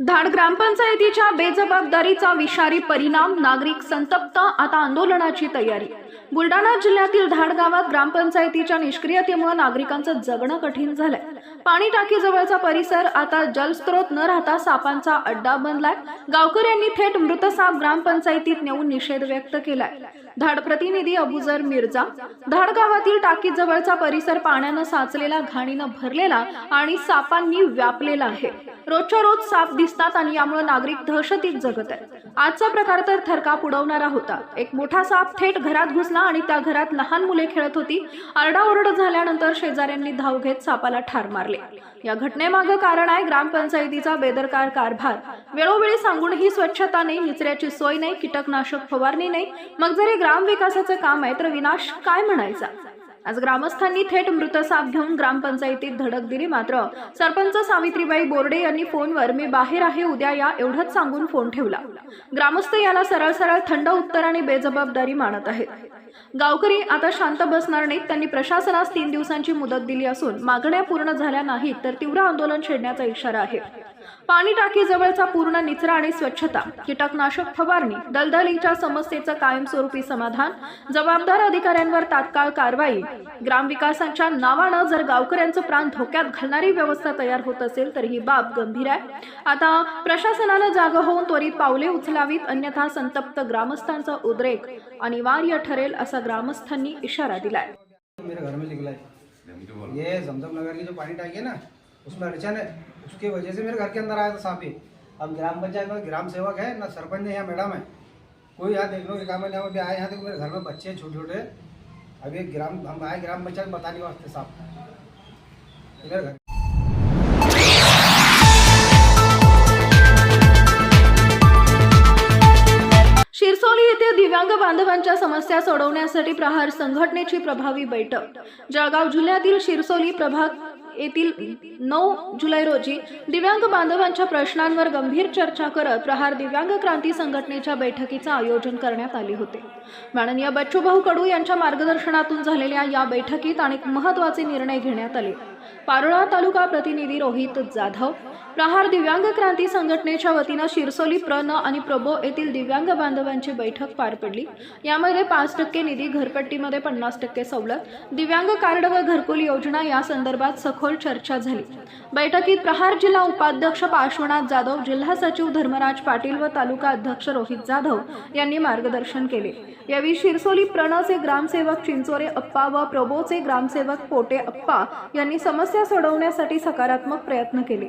धाड ग्रामपंचायतीच्या बेजबाबदारीचा विषारी परिणाम नागरिक संतप्त आता आंदोलनाची तयारी. बुलढाणा जिल्ह्यातील धाड गावात ग्रामपंचायतीच्या निष्क्रियतेमुळे नागरिकांचं जगणं कठीण झालंय. पाणी टाकीजवळचा परिसर आता जलस्रोत न राहता सापांचा अड्डा बनलाय. गावकऱ्यांनी थेट मृत साप ग्रामपंचायतीत नेऊन निषेध व्यक्त केलाय. धाड प्रतिनिधी अबुजर मिर्झा धाड गावातील टाकीजवळचा परिसर पाण्यानं साचलेला घाणीनं भरलेला आणि सापांनी व्यापलेला आहे. रोजच्या रोज साप दिसतात आणि यामुळे नागरिक दहशतीत जगत आहेत. आजचा प्रकार तर थरकाप उडवणारा होता. एक मोठा साप थेट घरात घुसला आणि त्या घरात लहान मुले खेळत होती. आरडाओरड झाल्यानंतर शेजाऱ्यांनी धाव घेत सापाला ठार मारले. या घटनेमागं कारण आहे ग्रामपंचायतीचा बेदरकार कारभार. वेळोवेळी सांगूनही स्वच्छता नाही निचऱ्याची सोय नाही कीटकनाशक फवारणी नाही. मग जर हे ग्रामविकासाचं काम आहे तर विनाश काय म्हणायचा? आज ग्रामस्थांनी थेट मृत साप घेऊन ग्रामपंचायतीत धडक दिली मात्र सरपंच सावित्रीबाई बोर्डे यांनी फोनवर मी बाहेर आहे उद्या या एवढंच सांगून फोन ठेवला. ग्रामस्थ याला सरळ सरळ थंड उत्तर आणि बेजबाबदारी मानत आहेत. गावकरी आता शांत बसणार नाहीत. त्यांनी प्रशासनास तीन दिवसांची मुदत दिली असून मागण्या पूर्ण झाल्या नाहीत तर तीव्र आंदोलन छेडण्याचा इशारा आहे. पाणी टाकी जवळचा पूर्ण निचरा आणि स्वच्छता कीटकनाशक फवारणी दलदलीच्या समस्येचं कायमस्वरूपी समाधान जबाबदार अधिकाऱ्यांवर तात्काळ कारवाई ग्रामविकासाच्या नावानं जर गावकऱ्यांचं प्राण धोक्यात घालणारी व्यवस्था तयार होत असेल तर ही बाब गंभीर आहे. आता प्रशासनानं जाग होऊन त्वरित पावले उचलावीत अन्यथा संतप्त ग्रामस्थांचा उद्रेक अनिवार्य ठरेल असा ग्रामस्थांनी इशारा दिलाय. मेरे घर में निकला है। ये जमजम नगर की जो पानी टाकी है ना उसमें अड़चन है। उसकी वजह से मेरे घर के अंदर आया था सांप ये अब ग्राम पंचायत में ग्राम सेवक है ना सरपंच है या मैडम है। कोई यहाँ देख लो काम में अभी आए यहाँ देखो मेरे घर में बच्चे हैं छोटे छोटे अभी ग्राम हम आए ग्राम पंचायत बताने वास्ते साहब। मेरे घर दिव्यांग बांधवांच्या समस्या सोडवण्यासाठी प्रहार संघटनेची प्रभावी बैठक. जळगाव जिल्ह्यातील शिरसोली प्रभाग येथील नऊ जुलै रोजी दिव्यांग बांधवांच्या प्रश्नांवर गंभीर चर्चा करत प्रहार दिव्यांग क्रांती संघटनेच्या बैठकीचं आयोजन करण्यात आले होते. माननीय बच्चूभाऊ कडू यांच्या मार्गदर्शनातून झालेल्या या बैठकीत अनेक महत्त्वाचे निर्णय घेण्यात आले. पारोळा तालुका प्रतिनिधी रोहित जाधव. प्रहार दिव्यांग क्रांती संघटनेच्या वतीनं शिरसोली प्रन आणि प्रबो येथील दिव्यांग बांधवांची बैठक पार पडली. यामध्ये पाच टक्के निधी घरपट्टीमध्ये पन्नास टक्के सवलत दिव्यांग कार्ड व घरकुल योजना या संदर्भात सखोल चर्चा झाली. बैठकीत प्रहार जिल्हा उपाध्यक्ष पार्श्वनाथ जाधव जिल्हा सचिव धर्मराज पाटील व तालुका अध्यक्ष रोहित जाधव यांनी मार्गदर्शन केले. यावेळी शिरसोली प्रणचे ग्रामसेवक चिंचोरे अप्पा व प्रबोचे ग्रामसेवक पोटे अप्पा यांनी समस्या सोडवण्यासाठी सकारात्मक प्रयत्न केले.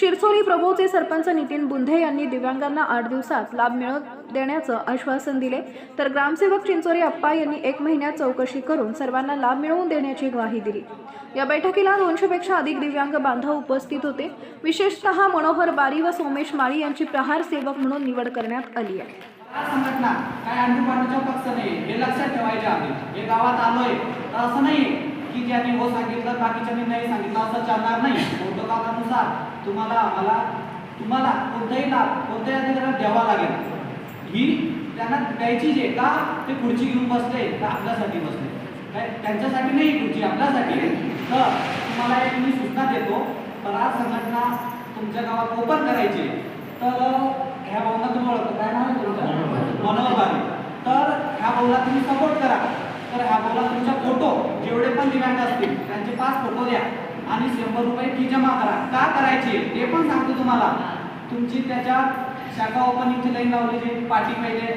शिरसोली प्रभूचे सरपंच नितीन बुंधे यांनी दिव्यांगांना आठ दिवसात लाभ मिळत देण्याचं आश्वासन दिले. तर ग्रामसेवक चिंचोरे अप्पा यांनी एक महिन्यात चौकशी करून सर्वांना लाभ मिळवून देण्याची ग्वाही दिली. या बैठकीला दोनशेपेक्षा अधिक दिव्यांग बांधव उपस्थित होते. विशेषतः मनोहर बारी व सोमेश माळी यांची प्रहार सेवक म्हणून निवड करण्यात आली आहे. संघटना? काय अंडूपांडूचा पक्ष नाही? हे लक्षात ठेवायचे आहे. हे गावात आलोय. असं नाही. की ज्यांनी हो सांगितलं बाकीच्यांनी नाही सांगितलं असं चालणार नाही. प्रोटोकॉलानुसार तुम्हाला आम्हाला तुम्हाला कोणताही लाभ कोणत्याही अधिकारात द्यावा लागेल. ही त्यांना द्यायची जे का ते खुर्ची घेऊन बसले तर आपल्यासाठी बसले? काय त्यांच्यासाठी नाही खुर्ची आपल्यासाठी. तर तुम्हाला एक मी सूचना देतो. तर आज संघटना तुमच्या गावात ओपन करायची. तर ह्या भाऊला तुम्ही ओळखता. काय नाव आहे तुमचं? तर ह्या भाऊला तुम्ही सपोर्ट करा. तर ह्या भाऊला तुमचा फोटो जेवढे पण डिमांड असतील त्यांचे पाच फोटो द्या. आणि शंभर रुपये फी जमा करा. का करायची? ते पण सांगतो तुम्हाला. तुमची त्याच्या शाखा ओपनिंगची लाईन लावली जाईल पाठी पहिले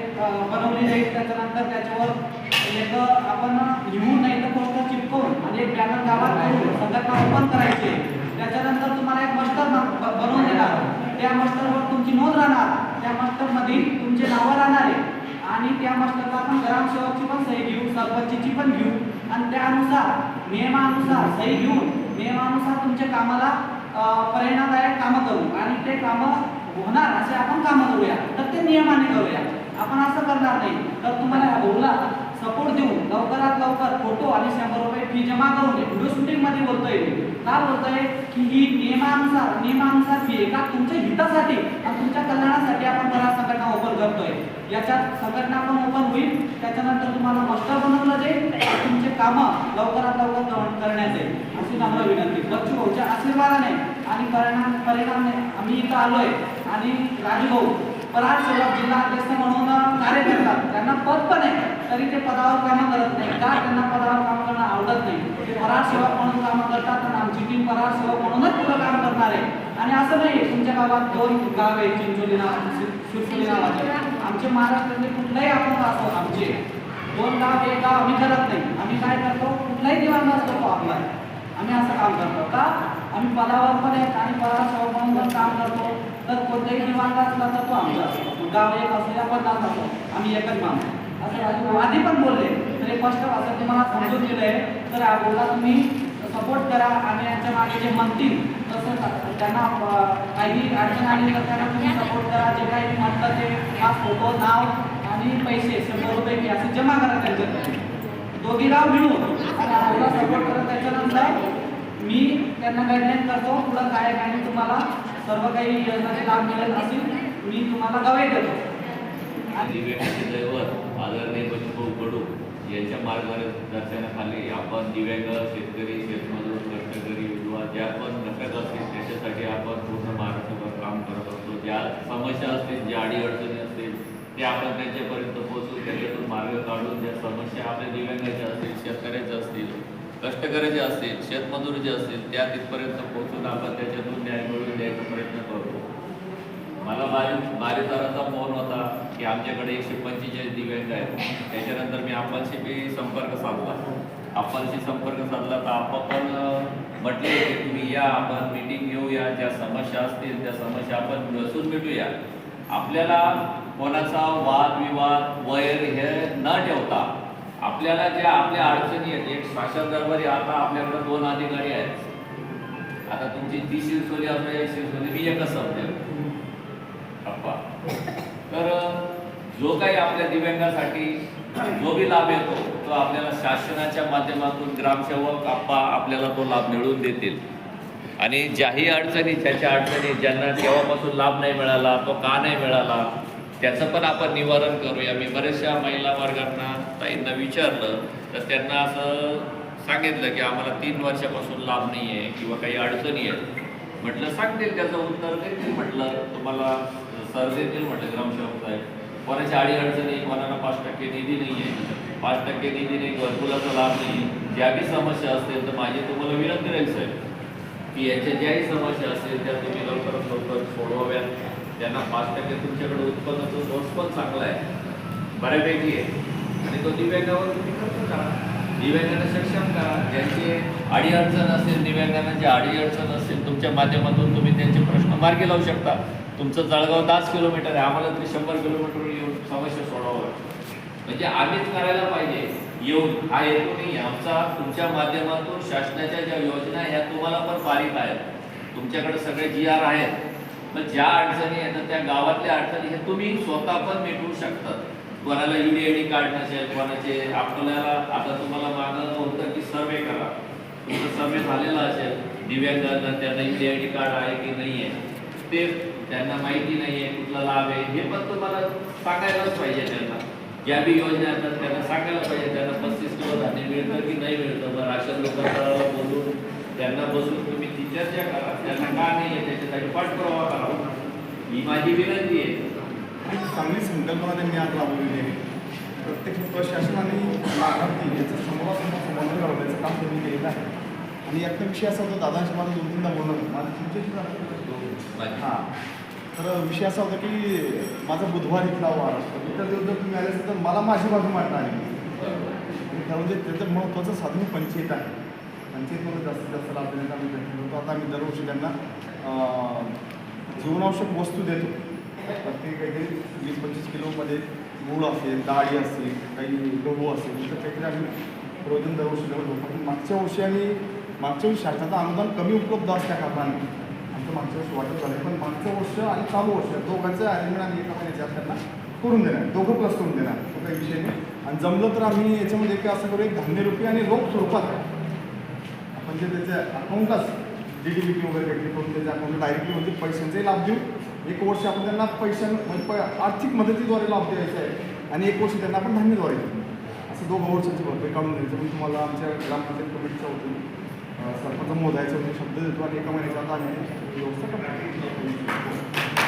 बनवली जाईल त्याच्यानंतर त्याच्यावर एक आपण लिहून नाही तर पोस्टर चिपकवून आणि एक बॅनर गावात करून ओपन करायचे. त्याच्यानंतर तुम्हाला एक मस्टर बनवून देणार. त्या मस्टरवर तुमची नोंद राहणार. त्या मस्टरमध्ये तुमचे नावं राहणार आहे. आणि त्या मस्टरला आपण ग्रामसेवकची पण सही घेऊ सरपंचची पण घेऊ आणि त्यानुसार नियमानुसार सही घेऊन नियमानुसार तुमच्या कामाला परिणामदायक कामं करू. आणि ते कामं होणार असे आपण कामं करूया. तर ते नियमाने करूया. आपण असं करणार नाही. तर तुम्हाला या सपोर्ट देऊन लवकरात लवकर फोटो आणि शंभर रुपये फी जमा करून दे. व्हिडिओ शूटिंगमध्ये बोलतोय का बोलतोय? की ही नियमानुसार नियमानुसार फी आहे का? तुमच्या हितासाठी आणि तुमच्या कल्याणासाठी आपण बऱ्याच संघटना ओपन करतोय. याच्यात संघटना पण ओपन होईल. त्याच्यानंतर तुम्हाला मास्टर बनवलं जाईल. तुमचे कामं लवकरात लवकर करण्यात येईल. अशी नम्र विनंती. बच्चू भाऊच्या आशीर्वादाने आणि परिणाम परिणामाने आम्ही इथं आलोय. आणि राजू भाऊ पराड सेवक जिल्हा अध्यक्ष म्हणून कार्य करतात त्यांना पद पण आहे. तरी ते पदावर कामं करत नाही. का त्यांना पदावर काम करणं आवडत नाही? ते पराड सेवक म्हणून कामं करतात आणि आमची टीम पराड सेवक म्हणूनच पुढं काम करणार आहे. आणि असं नाही तुमच्या गावात दोन गाव आहे चिंचोली नाव नावाचे आमचे महाराष्ट्रातले कुठलाही आपण असो आमचे. दोन गाव एक गाव आम्ही करत नाही. आम्ही काय करतो? कुठलाही दिवाण करतो आपला. आम्ही असं काम करतो. का? आम्ही पदावर पण आहेत आणि पदावर सेवक म्हणून पण काम करतो. तर कोणताही दिवाण असला तर तो आमचा असतो. गाव एक असेल आपण नाच असतो आम्ही एकच मानतो असं आधी पण बोलले. तर एक स्पष्ट भाषेत तुम्हाला समजून दिलंय. तर बोला तुम्ही सपोर्ट करा आणि यांच्या मागे जे म्हणतील तसं त्यांना काही अडचण आली तर त्यांना तुम्ही सपोर्ट करा. जे काही म्हटलं ते हा फोटो नाव आणि पैसे शंभर रुपये की असे जमा करा त्यांच्याकडे दोघी गाव मिळून. आणि आपल्याला सपोर्ट करा त्याच्यानंतर मी त्यांना गाईडलाईन करतो. पुढं काय काय नाही तुम्हाला सर्व काही योजनाचे लाभ मिळत असेल मी तुम्हाला गवाही देतो. दैवत आदरणीय कडू यांच्या मार्गदर्शनाखाली आपण दिव्यांग शेतकरी शेतमजूर कष्टकरी विधवा ज्या पण घटक असतील त्याच्यासाठी आपण पूर्ण महाराष्ट्रभर काम करत असतो. ज्या समस्या असतील ज्या अडीअडचणी असतील ते आपण त्यांच्यापर्यंत पोहोचून त्याच्यातून मार्ग काढून ज्या समस्या आपल्या दिव्यांगाच्या असतील शेतकऱ्याच्या असतील कष्टकऱ्याचे असतील शेतमजुरीचे असतील त्या तिथपर्यंत पोहोचून आपण त्याच्यातून न्याय मिळवून द्यायचा प्रयत्न करतो. मला बारी बारीदाराचा फोन होता की आमच्याकडे एकशे पंचेचाळीस दिव्यांग आहेत. त्याच्यानंतर मी आपणशी बी संपर्क साधला. आपणशी संपर्क साधला तर आपण पण म्हटले की तुम्ही या आपण मीटिंग घेऊया ज्या समस्या असतील त्या समस्या आपण बसून भेटूया आपल्याला कोणाचा वाद विवाद वैर हे न ठेवता आपल्याला ज्या आपल्या अडचणी आहेत एक शासन दरबारी आता आपल्याकडे दोन अधिकारी आहेत. आता तुमची ती शिरसोली आपल्या एक मी एकच समजेल तर जो काही आपल्या दिव्यांगासाठी जो बी लाभ येतो तो आपल्याला शासनाच्या माध्यमातून ग्रामसेवक आप्पा आपल्याला तो लाभ मिळवून देतील. आणि ज्याही अडचणी ज्याच्या अडचणी ज्यांना केव्हापासून लाभ नाही मिळाला तो का नाही मिळाला त्याचं पण आपण निवारण करूया. मी बऱ्याचशा महिला वर्गांना ताईंना विचारलं तर त्यांना असं सांगितलं की आम्हाला तीन वर्षापासून लाभ नाही आहे किंवा काही अडचणी आहेत. म्हटलं सांगतील त्याचं उत्तर. देतील म्हटलं तुम्हाला सर देतील म्हटलं ग्रामसेवक साहेब. कोणाच्या अडी अडचणी कोणाला पाच टक्के निधी नाही आहे पाच टक्के निधी नाही घरकुलाचा लाभ नाही. ज्या बी समस्या असतील तर माझी तुम्हाला विनंती राहील साहेब की याच्या ज्याही समस्या असतील त्या तुम्ही लवकरात लवकर सोडवाव्यात. त्यांना पाच टक्के तुमच्याकडे उत्पन्नाचा सोर्स पण चांगला आहे बऱ्यापैकी आहे. आणि तो दिव्यांगावर तुम्ही खर्च करा? दिव्यांगांना सक्षम करा. ज्यांचे अडीअडचण असेल दिव्यांगांना जे अडीअडचण असेल तुमच्या माध्यमातून तुम्ही त्यांचे प्रश्न मार्गी लावू शकता. तुमचं जळगाव दहाच किलोमीटर आहे. आम्हाला तरी शंभर किलोमीटर येऊन समस्या सोडवावं म्हणजे आम्हीच करायला पाहिजे. येऊन हा हेतू नाही आमचा तुमच्या माध्यमातून शासनाच्या ज्या योजना ह्या तुम्हाला पण पारित आहेत. तुमच्याकडे सगळे जी आर आहेत. मग ज्या अडचणी आहेत त्या गावातल्या अडचणी हे तुम्ही स्वतः पण मिटवू शकतात कोणाला ईडीआयडी कार्ड नसेल कोणाचे आपल्याला आता तुम्हाला मागणं होतं की सर्वे करा. तुमचा सर्वे झालेला असेल दिव्यांगांना त्यांना सी आय डी कार्ड आहे की नाही आहे ते त्यांना माहिती नाही आहे कुठला लाभ आहे हे पण तुम्हाला सांगायलाच पाहिजे त्यांना. ज्या बी योजना असतात त्यांना सांगायला पाहिजे त्यांना पस्तीस किलो धान्य मिळतं की नाही मिळतं मग राशन लोकांना बोलून त्यांना बसून तुम्ही चर्चा करा त्यांना का नाही आहे त्याच्यासाठी पाठपुरावा करा ही माझी विनंती आहे. चांगली संकल्पना त्यांनी आज राबवलेली आहे. प्रत्येक प्रशासन आणि लाभार्थी याचं समोरासमोर संबंध लावण्याचं काम त्यांनी केलेलं आहे. आणि यातला विषय असा होता दादांशी माझं दोन तीनदा बोलणं. माझं तुमच्याशी हां. तर विषय असा होता की माझा बुधवार इथला वार असतो. इतर दिवस जर तुम्ही आले असेल तर मला माझी बाजू मांडता आली आणि खरं म्हणजे त्याचं महत्त्वाचं साधन पंचायत आहे. पंचायतमध्ये जास्तीत जास्त लाभ देण्याचा आम्ही प्रयत्न करतो. आता आम्ही दरवर्षी त्यांना जीवनावश्यक वस्तू देतो. प्रत्येक काहीतरी वीस पंचवीस किलोमध्ये गूळ असेल डाळी असेल काही गहू असेल तर काहीतरी आम्ही प्रयोजन दरवर्षी करत होतो पण मागच्या वर्षी आम्ही मागच्या वर्षी शासनाचं अनुदान कमी उपलब्ध असल्या कारणाने आमचं मागच्या वर्षी वाटत झालं पण मागचं वर्ष आणि चालू वर्ष दोघांचं अरेंजमेंट आम्ही एका महिन्याच्या त्यांना करून देणार. दोघं प्लस करून देणार. तो काही विषय नाही. आणि जमलं तर आम्ही याच्यामध्ये काय असं करू एक धान्य रुपये आणि रोख स्वरूपात म्हणजे त्याच्या अकाउंटलाच डी डी बी टी वगैरे भेटली करून त्याच्या अकाउंटला डायरेक्टली म्हणजे पैशांचाही लाभ देऊ एक वर्ष आपण त्यांना पैशां म्हणजे प- आर्थिक मदतीद्वारे लाभ द्यायचा आहे आणि एक वर्ष त्यांना आपण धान्यद्वारे देऊ. असं दोघं वर्षाची भरपाई काढून द्यायचं पण तुम्हाला आमच्या ग्रामपंचायत कमिटीच्या वतीने सरपंच मोजायचं म्हणजे शब्द देतो आणि एका महिन्याच्या आता आम्ही व्यवस्था करतो.